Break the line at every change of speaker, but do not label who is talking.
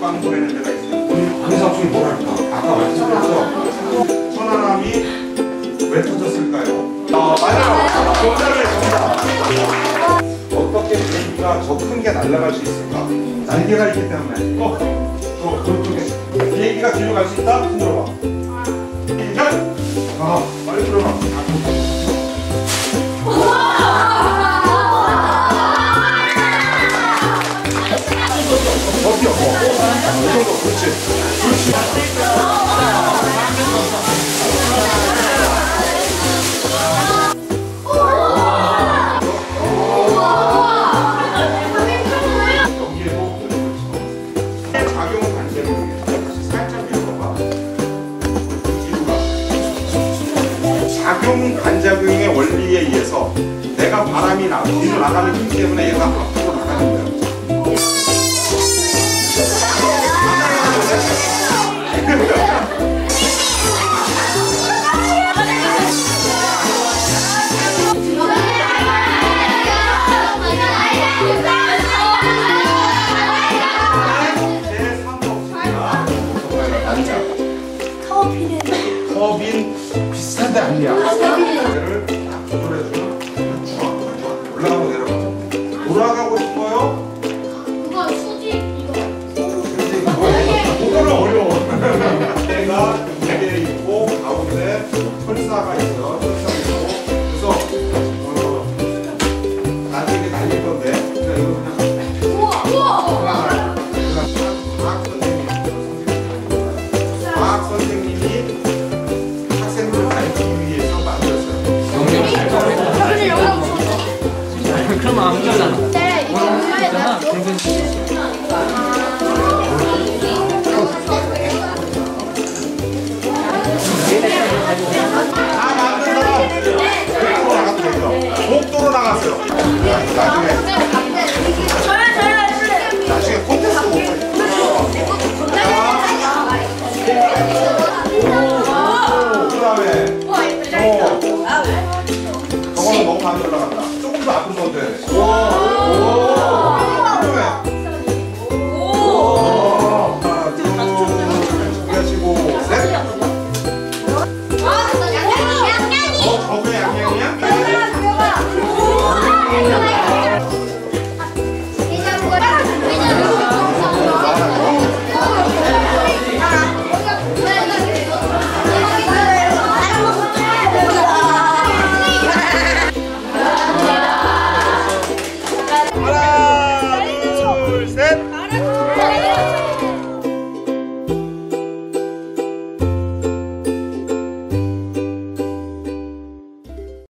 빵 보내는 데가 있어요. 황상수이 뭘 할까? 아까 말씀드렸죠? 천안함이 왜 터졌을까요? 아, 맞아요. 정답을 정답. 어떻게 비행기가 저 큰 게 날아갈 수 있을까? 날개가 있기 때문에. 어, 저, 저쪽에. 비행기가 뒤로 갈 수 있다? 흔들어봐. 시작! 아. 작용 반작용의 원리에 의해서 내가 바람이 나 뒤로 나가는 힘 때문에 얘가 앞으로 나가는 거야. 제 3법칙이야. 남자. 터빈 비슷한데 아니야.
그럼 안
사람 복도로 나갔어요. 나중에 그다음에 어 너무 많이 올라갔다. 对。哇